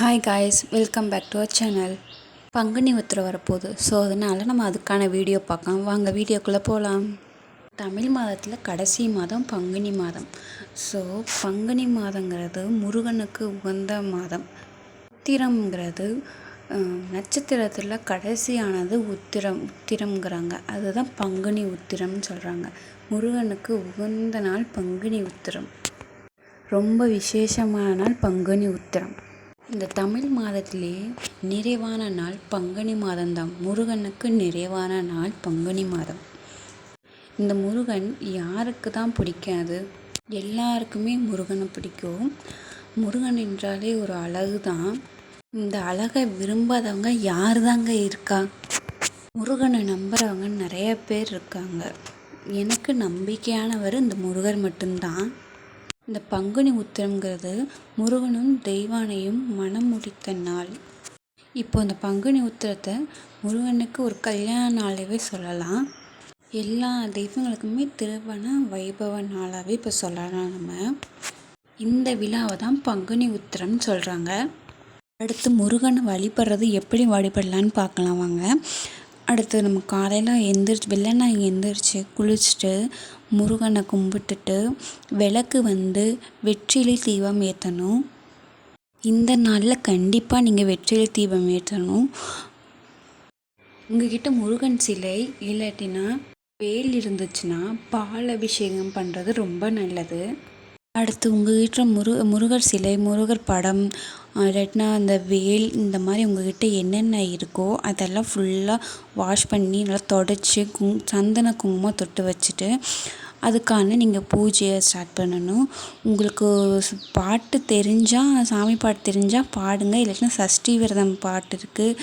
Hi guys welcome back to our channel Panguni Uthiram வரப்போகுது. So அதனால் நம்ம அதுக்கான வீடியோ பார்க்கலாம். வாங்க வீடியோக்குள்ளே போகலாம் தமிழ் மாதத்தில் கடைசி மாதம் பங்குனி மாதம். ஸோ பங்குனி மாதங்கிறது முருகனுக்கு உகந்த மாதம். உத்திரம்ங்கிறது நட்சத்திரத்தில் கடைசியானது உத்திரம் உத்திரம்ங்கிறாங்க. அதுதான் பங்குனி உத்திரம்னு சொல்கிறாங்க முருகனுக்கு உகந்த நாள் பங்குனி உத்திரம். ரொம்ப விசேஷமான நாள் பங்குனி உத்திரம். இந்த தமிழ் மாதத்திலே நிறைவான நாள் பங்குனி மாதம்தான். முருகனுக்கு நிறைவான நாள் பங்குனி மாதம். இந்த முருகன் யாருக்கு தான் பிடிக்காது? எல்லாருக்குமே முருகனை பிடிக்கும். முருகன் என்றாலே ஒரு அழகு தான் இந்த அழகை விரும்பாதவங்க யார் தாங்க இருக்கா? முருகனை நம்புறவங்க நிறைய பேர் இருக்காங்க. எனக்கு நம்பிக்கையானவர் இந்த முருகர் மட்டும்தான். இந்த பங்குனி உத்திரம்ங்கிறது முருகனும் தெய்வானையும் மனம் முடித்த நாள். இப்போ இந்த பங்குனி உத்திரத்தை முருகனுக்கு ஒரு கல்யாண நாளாகவே சொல்லலாம். எல்லா தெய்வங்களுக்குமே திருவண வைபவ நாளாகவே இப்போ சொல்லலாம் நம்ம. இந்த விழாவை தான் பங்குனி உத்திரம்னு சொல்கிறாங்க அடுத்து முருகனை வழிபடுறது எப்படி வழிபடலான்னு பார்க்கலாம் வாங்க. அடுத்து நம்ம காலையில் எந்திரிச்சு வெள்ளனா எந்திரிச்சு குளிச்சுட்டு முருகனை கும்பிட்டுட்டு விளக்கு வந்து வெற்றிலை தீபம் ஏற்றணும் இந்த நாளில் கண்டிப்பாக நீங்கள் வெற்றிலை தீபம் ஏற்றணும். உங்ககிட்ட முருகன் சிலை இல்லாட்டினா வேல் இருந்துச்சுன்னா பால் அபிஷேகம் பண்ணுறது ரொம்ப நல்லது. அடுத்து உங்கள் வீட்டில் முரு முருகர் சிலை முருகர் படம் இல்லாட்டினா அந்த வேல் இந்த மாதிரி உங்ககிட்ட என்னென்ன இருக்கோ அதெல்லாம் ஃபுல்லாக வாஷ் பண்ணி நல்லா தொடச்சி குங் சந்தன குங்குமம் தொட்டு வச்சுட்டு அதுக்கான நீங்கள் பூஜையை ஸ்டார்ட் பண்ணணும். உங்களுக்கு பாட்டு தெரிஞ்சால் சாமி பாட்டு தெரிஞ்சால் பாடுங்க. இல்லாட்டினா சஷ்டி விரதம் பாட்டு இருக்குது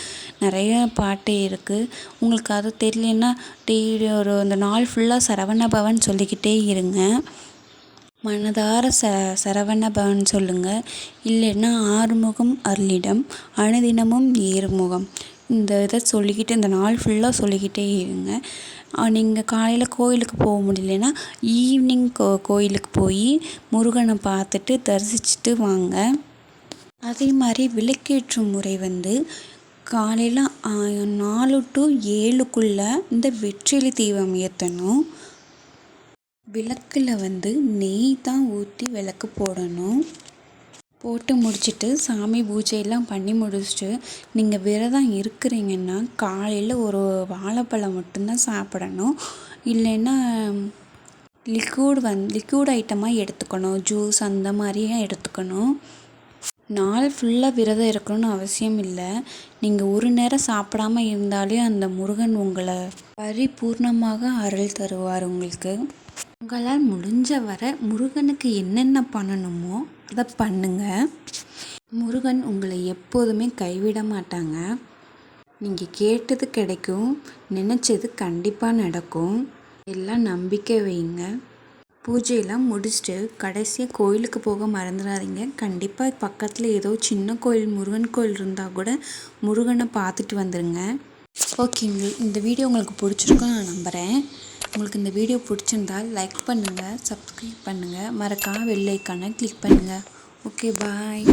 நிறைய பாட்டு இருக்குது உங்களுக்கு அது தெரியலன்னா டெய்லி ஒரு அந்த நாள் ஃபுல்லாக சரவண பவன் சொல்லிக்கிட்டே இருங்க. மனதார ச சரவண பவன் சொல்லுங்கள் இல்லைன்னா ஆறுமுகம் அருளிடம் அனுதினமும் ஏறுமுகம் இந்த இதை சொல்லிக்கிட்டு இந்த நாள் ஃபுல்லாக சொல்லிக்கிட்டே இருங்க. நீங்கள் காலையில் கோயிலுக்கு போக முடியலன்னா ஈவினிங் கோ கோயிலுக்கு போய் முருகனை பார்த்துட்டு தரிசிச்சுட்டு வாங்க. அதே மாதிரி விளக்கேற்றும் முறை வந்து காலையில் நாலு டு ஏழுக்குள்ளே இந்த வெற்றிலை தீபம் ஏற்றணும் விளக்கில் வந்து நெய் தான் ஊற்றி விளக்கு போடணும். போட்டு முடிச்சுட்டு சாமி பூஜையெல்லாம் பண்ணி முடிச்சுட்டு நீங்கள் விரதம் இருக்கிறீங்கன்னா காலையில் ஒரு வாழைப்பழம் மட்டும்தான் சாப்பிடணும். இல்லைன்னா லிக்யூட் வந் லிக்யூட் ஐட்டமாக எடுத்துக்கணும். ஜூஸ் அந்த மாதிரியே எடுத்துக்கணும். நாள் ஃபுல்லாக விரதம் இருக்கணும்னு அவசியம் இல்லை. நீங்கள் ஒரு நேரம் சாப்பிடாம இருந்தாலே அந்த முருகன் உங்களை பரிபூர்ணமாக அருள் தருவார் உங்களுக்கு. உங்களால் முடிஞ்ச வரை முருகனுக்கு என்னென்ன பண்ணணுமோ அதை பண்ணுங்கள் முருகன் உங்களை எப்போதுமே கைவிட மாட்டாங்க. நீங்கள் கேட்டது கிடைக்கும் நினச்சது கண்டிப்பாக நடக்கும். எல்லாம் நம்பிக்கை வைங்க. பூஜையெல்லாம் முடிச்சுட்டு கடைசியாக கோயிலுக்கு போக மறந்துடாதீங்க கண்டிப்பாக பக்கத்தில் ஏதோ சின்ன கோயில் முருகன் கோயில் இருந்தால் கூட முருகனை பார்த்துட்டு வந்துடுங்க ஓகேங்க இந்த வீடியோ உங்களுக்கு பிடிச்சிருக்கும் நான் நம்புகிறேன் உங்களுக்கு இந்த வீடியோ பிடிச்சிருந்தால் லைக் பண்ணுங்கள் சப்ஸ்கிரைப் பண்ணுங்கள் மறக்காம வெள்ளைக்கான கிளிக் பண்ணுங்கள் ஓகே பாய்